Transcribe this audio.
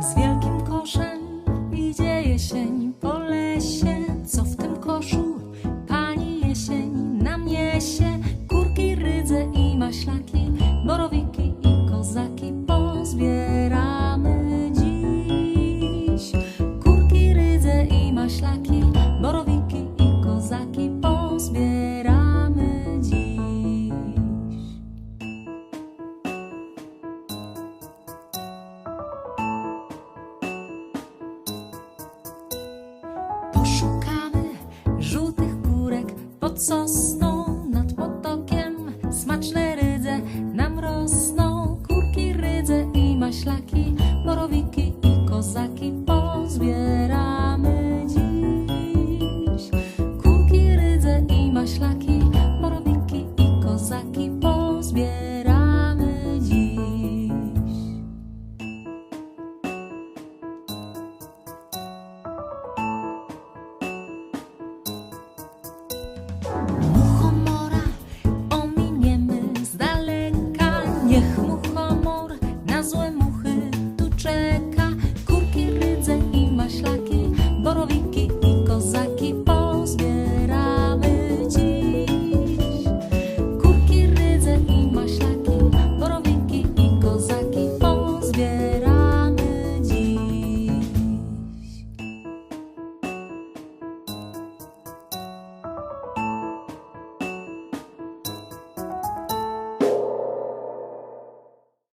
Z wielkim koszem idzie jesień po lesie. Co w tym koszu pani jesień nam niesie? Kurki, rydze i maślaki, borowiki i kozaki pozbieramy dziś. Kurki, rydze i maślaki, borowiki i kozaki pozbieramy Poszukamy żółtych kurek pod sosną nad potokiem. Smaczne rydze nam rosną, kurki rydze i maślaki, borowiki i kozaki pozbieramy dziś. Kurki rydze i maślaki, borowiki i kozaki pozbieramy. смех